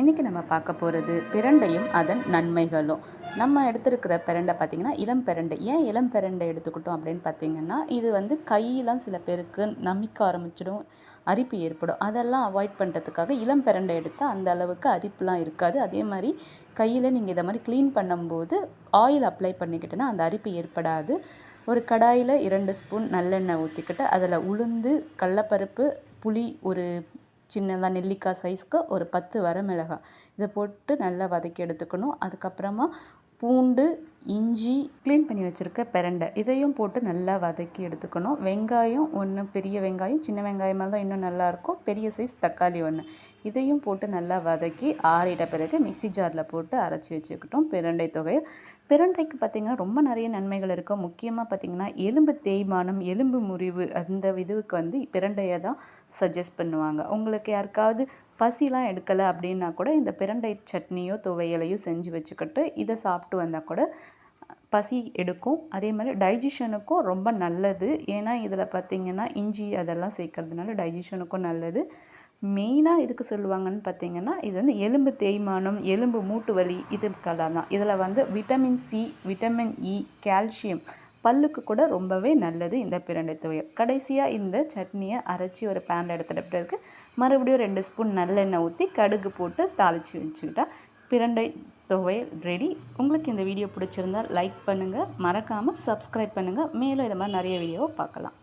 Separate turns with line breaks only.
இன்றைக்கி நம்ம பார்க்க போகிறது பிரண்டையும் அதன் நன்மைகளும். நம்ம எடுத்துருக்கிற பிரண்டை பார்த்திங்கன்னா இளம் பிரண்டை. ஏன் இளம் பிரண்டை எடுத்துக்கிட்டோம் அப்படின்னு பார்த்திங்கன்னா இது வந்து கையெல்லாம் சில பேருக்கு நமிக்க ஆரம்பிச்சிடும் அரிப்பு ஏற்படும். அதெல்லாம் அவாய்ட் பண்ணுறதுக்காக இளம் பிரண்டை எடுத்தால் அந்த அளவுக்கு அரிப்புலாம் இருக்காது. அதே மாதிரி கையில் நீங்கள் இதை மாதிரி க்ளீன் பண்ணும்போது ஆயில் அப்ளை பண்ணிக்கிட்டோன்னா அந்த அரிப்பு ஏற்படாது. ஒரு கடாயில் இரண்டு ஸ்பூன் நல்லெண்ணெய் ஊற்றிக்கிட்டு அதில் உளுந்து கடலப்பருப்பு புளி ஒரு சின்னதாக நெல்லிக்காய் சைஸ்க்கு ஒரு பத்து வரமிளகாய் இதை போட்டு நல்லா வதக்கி எடுத்துக்கணும். அதுக்கப்புறமா பூண்டு இஞ்சி க்ளீன் பண்ணி வச்சுருக்க பிரண்டை. இதையும் போட்டு நல்லா வதக்கி எடுத்துக்கணும். வெங்காயம் ஒன்று பெரிய வெங்காயம் சின்ன வெங்காயமாக தான் இன்னும் நல்லாயிருக்கும் பெரிய சைஸ் தக்காளி ஒன்று இதையும் போட்டு நல்லா வதக்கி ஆறிட்ட பிறகு மிக்சி ஜாரில் போட்டு அரைச்சி வச்சுக்கிட்டோம். பிரண்டை தொகையை. பிரண்டைக்கு பார்த்திங்கன்னா ரொம்ப நிறைய நன்மைகள் இருக்கும் முக்கியமாக பார்த்திங்கன்னா எலும்பு தேய்மானம் எலும்பு முறிவு அந்த இதுவுக்கு வந்து பிரண்டையை தான் சஜஸ்ட் பண்ணுவாங்க. உங்களுக்கு யாருக்காவது பசிலாம் எடுக்கலை அப்படின்னா கூட இந்த பிரண்டை சட்னியோ துவையலையோ செஞ்சு வச்சுக்கிட்டு இதை சாப்பிட்டு வந்தால் கூட பசி எடுக்கும். அதே மாதிரி டைஜிஷனுக்கும் ரொம்ப நல்லது. ஏன்னா இதில் பார்த்திங்கன்னா இஞ்சி அதெல்லாம் சேர்க்கறதுனால டைஜிஷனுக்கும் நல்லது. மெயினாக எதுக்கு சொல்லுவாங்கன்னு பார்த்தீங்கன்னா இது வந்து எலும்பு தேய்மானம் எலும்பு மூட்டு வலி இதுக்கெல்லாம் தான். இதில் வந்து vitamin C vitamin E calcium பல்லுக்கு கூட ரொம்பவே நல்லது இந்த பிரண்டை துவையல் கடைசியாக இந்த சட்னியை அரைச்சி ஒரு பேனில் எடுத்துகிட்டு பிறகு மறுபடியும் ரெண்டு ஸ்பூன் நல்லெண்ணெய் ஊற்றி கடுகு போட்டு தாளித்து வச்சுக்கிட்டா பிரண்டை துவையல் ரெடி. உங்களுக்கு இந்த வீடியோ பிடிச்சிருந்தால் லைக் பண்ணுங்கள் மறக்காமல் சப்ஸ்கிரைப் பண்ணுங்கள் மேலும் இதை மாதிரி நிறைய வீடியோவை பார்க்கலாம்.